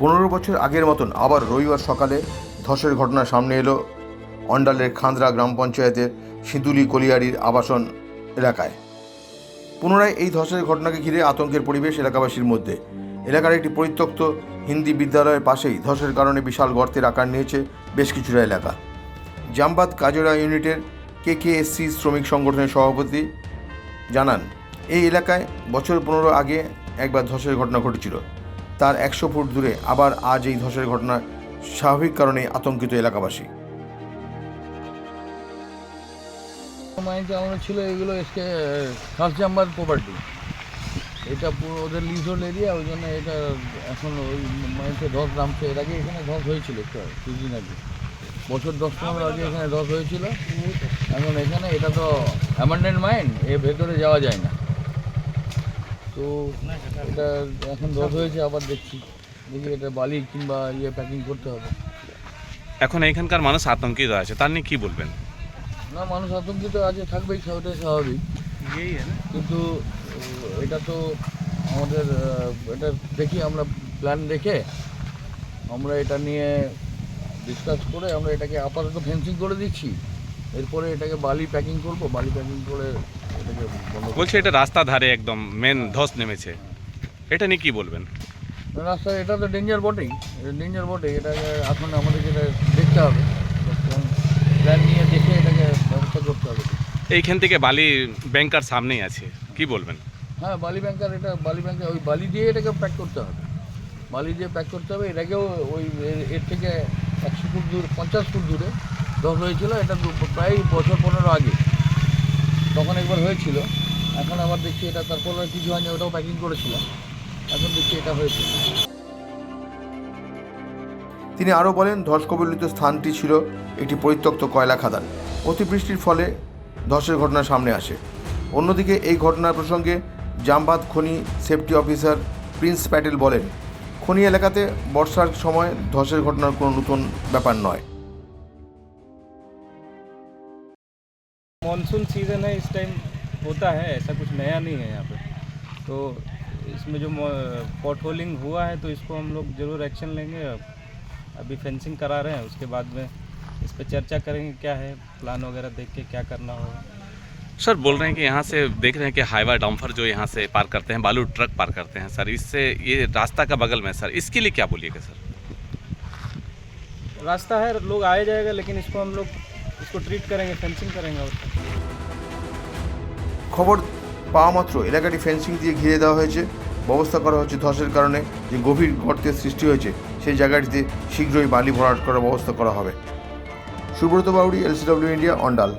পনেরো বছর আগের মতন আবার রবিবার সকালে ধসের ঘটনা সামনে এলো অন্ডালের খান্দ্রা গ্রাম পঞ্চায়েতের সিঁদুলি কলিয়ারির আবাসন এলাকায়। পুনরায় এই ধসের ঘটনাকে ঘিরে আতঙ্কের পরিবেশ এলাকাবাসীর মধ্যে। এলাকার একটি পরিত্যক্ত হিন্দি বিদ্যালয়ের পাশেই ধসের কারণে বিশাল গর্তের আকার নিয়েছে বেশ কিছুটা এলাকা। জামবাদ কাজরা ইউনিটের কে কে এসসি শ্রমিক সংগঠনের সভাপতি জানান, এই এলাকায় বছর পনেরো আগে একবার ধসের ঘটনা ঘটেছিল। তার একশো ফুট দূরে আবার আজ এই ধসের ঘটনা স্বাভাবিক কারণে আতঙ্কিত এলাকাবাসী। মাইন্ডে আমরা ছিল, এগুলো এসকে ফার্স্ট জাম্বার প্রপার্টি এটা পুরো ওদের লিজোল এরিয়া ওই জন্য এটা এখন ওই মাইন্ডে ধস নামছে। এর আগে এখানে ধস হয়েছিল কিছুদিন আগে। বছর দশ পনেরো আগে এখানে ধস হয়েছিল। এখন এখানে এটা তো অ্যামান্ডেন্ট মাইন্ড এর ভেতরে যাওয়া যায় না। তো এটা এখন ধস হয়েছে আবার দেখছি। দেখি এটা বালি কিংবা ইয়ে প্যাকিং করতে হবে। এখন এখানকার মানুষ আতঙ্কিত আছে তার নিয়ে কি বলবেন? না মানুষ আতঙ্কিত আছে থাকবেই ওটাই স্বাভাবিক। কিন্তু এটা তো আমাদের এটা দেখি আমরা প্ল্যান দেখে আমরা এটা নিয়ে ডিসকাস করে আমরা এটাকে আপাতত ফেন্সিং করে দিচ্ছি। এরপরে এটাকে বালি প্যাকিং করব বালি প্যাকিং করে এটাকে। বলছে এটা রাস্তা ধারে একদম মেন ধস নেমেছে। এটা নিয়ে কি বলবেন? রাস্তা এটা তো ডেঞ্জার বটেই ডেঞ্জার বটেই এটাকে এখন আমাদেরকে এটা দেখতে হবে। প্ল্যান নিয়ে দেখে এটাকে ব্যবস্থা করতে হবে। এইখান থেকে বালি ব্যাংকার সামনেই আছে কি বলবেন? হ্যাঁ বালি ব্যাংকার এটা বালি ব্যাংকার ওই বালি দিয়ে এটাকে প্যাক করতে হবে। বালি দিয়ে প্যাক করতে হবে এটাকেও ওই এর থেকে একশো ফুট দূর পঞ্চাশ ফুট দূরে ধস হয়েছিল, এটা প্রায় বছর পনেরো আগে। তখন একবার হয়েছিল। এখন আবার দেখছি এটা তারপর কিছু হয়নি, ওটাও প্যাকিং করেছিলাম। এখন দেখছি এটা হয়েছে। তিনি আরও বলেন, ধস কবলিত স্থানটি ছিল একটি পরিত্যক্ত কয়লা খাদান। অতিবৃষ্টির ফলে ধসের ঘটনা সামনে আসে। অন্যদিকে এই ঘটনার প্রসঙ্গে জামবাদ খনি সেফটি অফিসার প্রিন্স প্যাটেল বলেন, খনি এলাকাতে বর্ষার সময় ধসের ঘটনার কোনো নতুন ব্যাপার নয়। मानसून सीज़न है इस टाइम होता है ऐसा कुछ नया नहीं है यहाँ पे। तो इसमें जो पॉट होलिंग हुआ है तो इसको हम लोग ज़रूर एक्शन लेंगे। अभी फेंसिंग करा रहे हैं उसके बाद में इस पर चर्चा करेंगे क्या है प्लान वगैरह देख के क्या करना होगा। सर बोल रहे हैं कि यहाँ से देख रहे हैं कि हाईवा डम्फर जो यहाँ से पार करते हैं बालू ट्रक पार करते हैं सर इससे ये रास्ता का बगल में सर इसके लिए क्या बोलिएगा सर? रास्ता है लोग आए जाएगा लेकिन इसको हम लोग इसको ट्रीट करेंगे फेंसिंग करेंगे और। খবর পাওয়া মাত্র এলাকাটি ফেন্সিং দিয়ে ঘিরে দেওয়া হয়েছে। ব্যবস্থা করা হচ্ছে ধসের কারণে যে গভীর গর্তের সৃষ্টি হয়েছে, সেই জায়গাটিতে শীঘ্রই বালি ভরাট করার ব্যবস্থা করা হবে। Subrata Bauri LCW India Andal